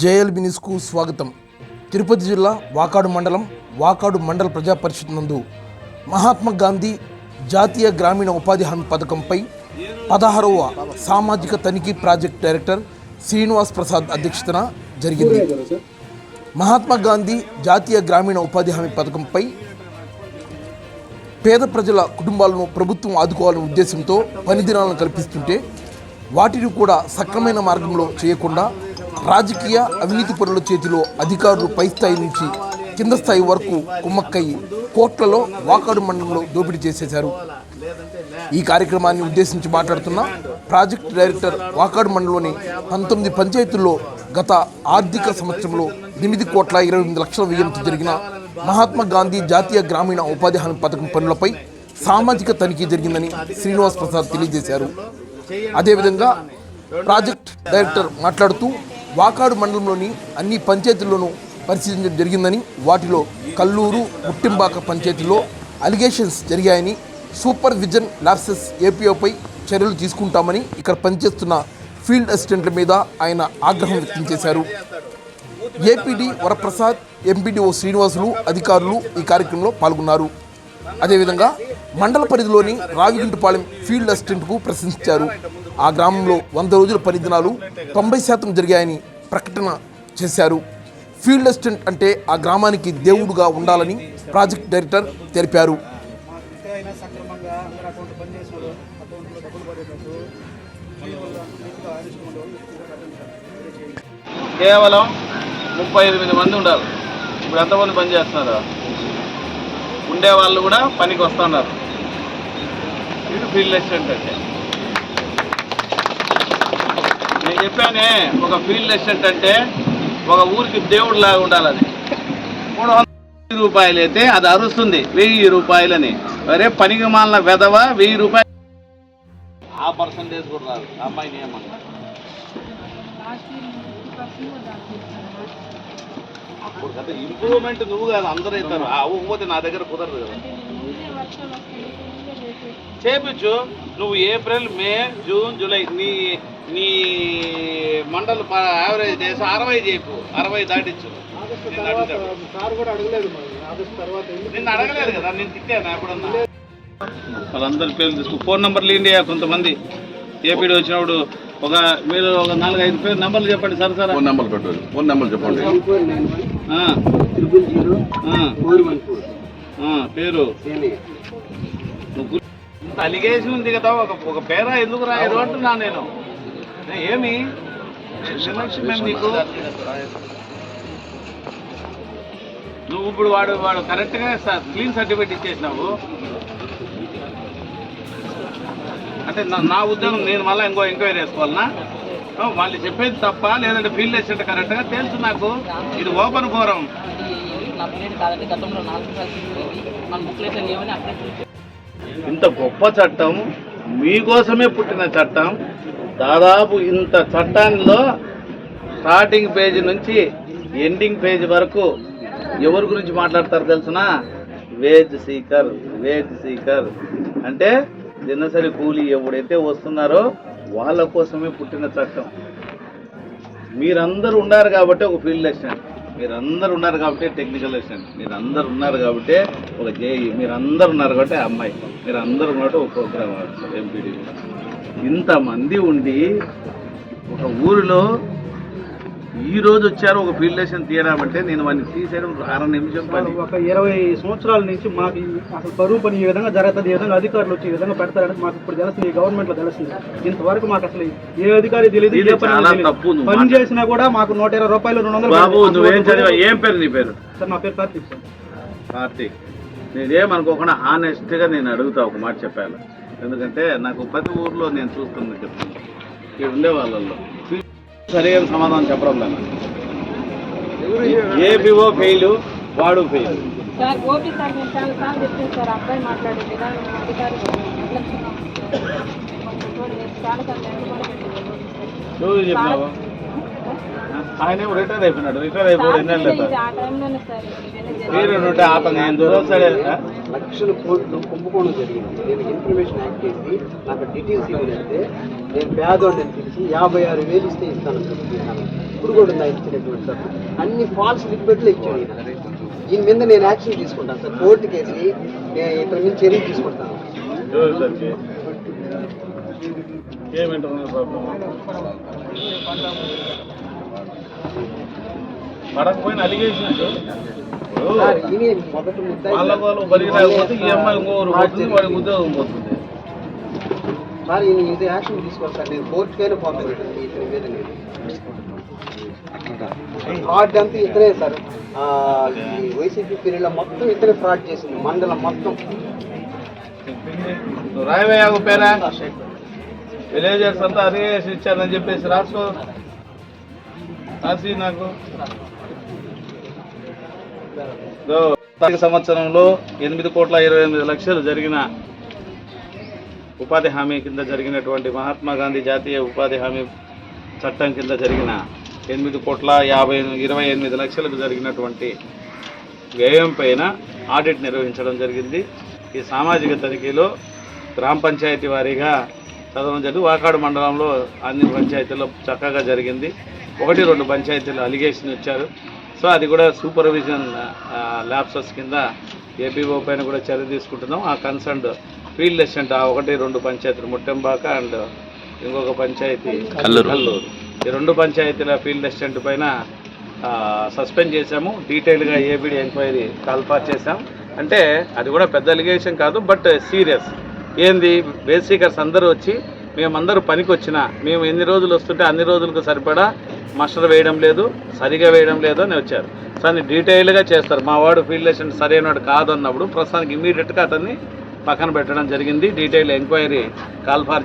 JLB న్యూస్కు స్వాగతం. తిరుపతి జిల్లా వాకాడు మండలం వాకాడు మండల ప్రజా పరిషత్ నందు మహాత్మా గాంధీ జాతీయ గ్రామీణ ఉపాధి హామీ పథకంపై పదహారవ సామాజిక తనిఖీ ప్రాజెక్ట్ డైరెక్టర్ శ్రీనివాస్ ప్రసాద్ అధ్యక్షతన జరిగింది. మహాత్మా గాంధీ జాతీయ గ్రామీణ ఉపాధి హామీ పథకంపై పేద ప్రజల కుటుంబాలను ప్రభుత్వం ఆదుకోవాలనే ఉద్దేశంతో పని దినాలను కల్పిస్తుంటే వాటిని కూడా సక్రమైన మార్గంలో చేయకుండా రాజకీయ అవినీతి పరుల చేతిలో అధికారులు పై స్థాయి నుంచి కింద స్థాయి వరకు కుమ్మక్కయి కోట్లలో వాకాడు మండలంలో దోపిడీ చేసేశారు. ఈ కార్యక్రమాన్ని ఉద్దేశించి మాట్లాడుతున్న ప్రాజెక్ట్ డైరెక్టర్ వాకాడు మండలంలోని పంతొమ్మిది పంచాయతీల్లో గత ఆర్థిక సంవత్సరంలో ఎనిమిది కోట్ల ఇరవై ఎనిమిది లక్షల వ్యయంతో జరిగిన మహాత్మా గాంధీ జాతీయ గ్రామీణ ఉపాధి హామీ పథకం పనులపై సామాజిక తనిఖీ జరిగిందని శ్రీనివాస్ ప్రసాద్ తెలియజేశారు. అదేవిధంగా ప్రాజెక్ట్ డైరెక్టర్ మాట్లాడుతూ వాకాడు మండలంలోని అన్ని పంచాయతీల్లోనూ పరిశీలించడం జరిగిందని వాటిలో కల్లూరు ముట్టింబాక పంచాయతీలో అలిగేషన్స్ జరిగాయని సూపర్ విజన్ లాప్సెస్ ఏపీఓపై చర్యలు తీసుకుంటామని ఇక్కడ పనిచేస్తున్న ఫీల్డ్ అసిస్టెంట్ల మీద ఆయన ఆగ్రహం వ్యక్తం చేశారు. ఏపీడీ వరప్రసాద్ ఎంపీడీఓ శ్రీనివాసులు అధికారులు ఈ కార్యక్రమంలో పాల్గొన్నారు. అదేవిధంగా మండల పరిధిలోని రావిగింటిపాలెం ఫీల్డ్ అసిస్టెంట్కు ప్రశంసించారు ఆ గ్రామంలో వంద రోజుల పని దినాలు తొంభై శాతం జరిగాయని ప్రకటన చేశారు. ఫీల్డ్ అసిస్టెంట్ అంటే ఆ గ్రామానికి దేవుడుగా ఉండాలని ప్రాజెక్ట్ డైరెక్టర్ తెలిపారు. కేవలం ముప్పై ఎనిమిది మంది ఉండాలి. ఇప్పుడు ఎంతమంది పని చేస్తున్నారు? ఉండే వాళ్ళు కూడా పనికి వస్తున్నారు. ఇది ఫీల్డ్ అసిస్టెంట్ అంటే చెప్పానే ఒక ఫీల్డ్ అసిస్టెంట్ అంటే ఒక ఊరికి దేవుడు లాగా ఉండాలి అది. మూడు వందల రూపాయలు అయితే అది అరుస్తుంది వెయ్యి రూపాయలని. అరే పనికి మాలిన వెధవ వెయ్యి రూపాయలు ఆ పర్సంటేజ్ కూడా రాదు అమ్మాయిని ఏమన్నా అప్పుడు కదా ఇంప్రూవ్మెంట్ నువ్వు కాదు అందరూ అవుతారు ఆ అవ్వకపోతే నా దగ్గర కుదరదు కదా. చేపించు. నువ్వు ఏప్రిల్ మే జూన్ జూలై నీ నీ మండల యావరేజ్ డేస్ అరవై చేయకు అరవై దాటించు. నిన్ను అడగలేదు కదా నేను తిట్టాను ఎప్పుడన్నా? వాళ్ళందరి పేర్లు తీసుకు ఫోన్ నెంబర్లు ఇండియా కొంతమంది. ఏపీడీ వచ్చినప్పుడు ఒక మీరు ఒక నాలుగు ఐదు పేరు నెంబర్లు చెప్పండి సార్ సార్. ఫోన్ నెంబర్ పెట్టండి. ఫోన్ నెంబర్ చెప్పండి. పేరు? ఇంత అలిగేషన్ ఉంది కదా ఒక ఒక పేరా ఎందుకు రాయరు అంటున్నా నేను. ఏమి? ఏమి నీకు. నువ్వు ఇప్పుడు వాడు వాడు కరెక్ట్గా క్లీన్ సర్టిఫికేట్ ఇచ్చేసినావు. అంటే నా ఉద్యోగం నేను మళ్ళీ ఇంకో ఎంక్వైరీ వేసుకోవాలనా వాళ్ళు చెప్పేది తప్ప లేదంటే ఫీల్డ్ అసిస్టెంట్ కరెక్ట్గా తెలుసు నాకు. ఇది ఓపెన్ ఫోరం నా కాదండి గతంలో నాలుగు మన బుక్లెట్లు లేవని అప్పుడే ఇంత గొప్ప చట్టం మీకోసమే పుట్టిన చట్టం. దాదాపు ఇంత చట్టాల్లో స్టార్టింగ్ పేజీ నుంచి ఎండింగ్ పేజీ వరకు ఎవరి గురించి మాట్లాడతారు తెలిసిన? Wage seeker wage seeker. అంటే దినసరి కూలీ ఎవడైతే వస్తున్నారో వాళ్ళ కోసమే పుట్టిన చట్టం. మీరందరూ ఉన్నారు కాబట్టి ఒక ఫీల్డ్ అసిస్టెంట్ మీరందరూ ఉన్నారు కాబట్టి టెక్నికల్ అసిస్టెంట్ మీరందరూ ఉన్నారు కాబట్టి ఒక జేఈ మీరందరూ ఉన్నారు కాబట్టి అమ్మాయి. మీరందరూ ఉన్నట్టు ఒక ప్రోగ్రామ్ ఎంపీడీ ఇంతమంది ఉండి ఒక ఊరిలో ఈ రోజు వచ్చారు ఒక ఫీల్డ్ తీయడామంటే నేను వాడిని తీసేయడం అర నిమిషం పని. ఒక ఇరవై సంవత్సరాల నుంచి మాకు అసలు బరువు పని ఈ విధంగా జరుగుతుంది ఈ విధంగా అధికారులు వచ్చి ఈ విధంగా పెడతారని మాకు ఇప్పుడు తెలుస్తుంది ఈ గవర్నమెంట్లో తెలుస్తుంది. ఇంతవరకు మాకు అసలు ఏ అధికారి తెలియదు చాలా. తప్పు పని. చేసినా కూడా మాకు నూట ఇరవై రూపాయలు రెండు వందలు బాబు. నువ్వేం చదివా ఏం పేరు నీ పేరు? సార్ నా పేరు కార్తీక్ సార్. కార్తీక్. నేనేమనుకోకుండా హానెస్ట్గా నేను అడుగుతా ఒక మాట చెప్పాను ఎందుకంటే నాకు ప్రతి ఊర్లో నేను చూస్తుంది చెప్తాను ఇక్కడ ఉండే వాళ్ళల్లో. సరైన సమాధానం చెప్పడం లేదు. ఏపీఓ ఫెయిల్ వాడు ఫెయిల్. ఎవరు చెప్పినావు? ఆయన రిటైర్ అయిపోయినాడు. రిటైర్ అయిపోయాడు సార్ ఎన్నేళ్ళు మీరు. ఉంటే అతను నేను చూస్తాడే లక్షల కోట్లు కుంభకోణం జరిగింది. నేను ఇన్ఫర్మేషన్ యాక్ట్ చేసి నాకు డీటెయిల్స్ ఇవ్వనంటే నేను పేదోడిని పిలిచి యాభై ఆరు వేలు ఇస్తే ఇస్తాను ఇప్పుడు కూడా ఆయన ఇచ్చినటువంటి సార్. అన్ని ఫాల్స్ లిక్విడ్లు ఇచ్చాడు. దీని మీద నేను యాక్షన్ తీసుకుంటాను సార్. కోర్టు కేసి నేను ఇతని మీద చర్య తీసుకుంటాను. ఏమింటున్నా ప్రాబ్లం పడకపోయిన అలిగేషన్ సార్ ఈయన మొదటి ముద్దాయి వాళ్ళ రాకపోతే ఈ అమ్మాయి ఇంకోరు పోతుంది వాడికి ఉద్యోగం పోతుంది. సార్ ఇది యాక్షన్ తీసుకోవాలి సార్. నేను కోర్టుకైనా పోతాను. ఇతని మీద నేను ఫ్రాడ్ అంతా ఇతనే సార్. ఆ, ఈ వైసీపీ పీరియడ్లో మొత్తం ఇతనే ఫ్రాడ్ చేసింది. మండలం మొత్తం. రాయవయ్యా పేరా? విలేజర్స్ అంతా అరిగేసి ఇచ్చారని చెప్పేసి రాసుకో. రాసి నాకు. సంవత్సరంలో ఎనిమిది కోట్ల ఇరవై ఎనిమిది లక్షలు జరిగిన ఉపాధి హామీ కింద జరిగినటువంటి మహాత్మా గాంధీ జాతీయ ఉపాధి హామీ చట్టం కింద జరిగిన ఎనిమిది కోట్ల యాభై ఇరవై ఎనిమిది లక్షలకు జరిగినటువంటి వ్యయం పైన ఆడిట్ నిర్వహించడం జరిగింది. ఈ సామాజిక తనిఖీలో గ్రామ పంచాయతీ వారీగా చదవడం జరిగింది. వాకాడు మండలంలో అన్ని పంచాయతీల్లో చక్కగా జరిగింది. ఒకటి రెండు పంచాయతీలు అలిగేషన్ ఇచ్చారు. సో అది కూడా సూపర్విజన్ ల్యాబ్సెస్ కింద ఏపీఓ పైన కూడా చర్య తీసుకుంటున్నాం. ఆ కన్సర్న్డ్ ఫీల్డ్ అసిస్టెంట్ ఆ ఒకటి రెండు పంచాయతీలు ముట్టెంబాక అండ్ ఇంకొక పంచాయతీ కల్లూరు. ఈ రెండు పంచాయతీల ఫీల్డ్ అసిస్టెంట్ పైన సస్పెండ్ చేశాము. డీటెయిల్గా ఏబిడి ఎంక్వైరీ కాల్పార్ చేశాం. అంటే అది కూడా పెద్ద అలిగేషన్ కాదు బట్ సీరియస్ ఏంది? బేసికర్స్ అందరూ వచ్చి మేమందరూ పనికి వచ్చిన మేము ఎన్ని రోజులు వస్తుంటే అన్ని రోజులకు సరిపడా మస్టర్ వేయడం లేదు సరిగా వేయడం లేదు అని వచ్చారు. సో అన్ని డీటెయిల్గా చేస్తారు. మా వాడు ఫీల్డ్ అసిస్టెంట్ సరైనవాడు కాదు అన్నప్పుడు ప్రస్తుతానికి ఇమీడియట్గా అతన్ని పక్కన పెట్టడం జరిగింది. Detail enquiry call for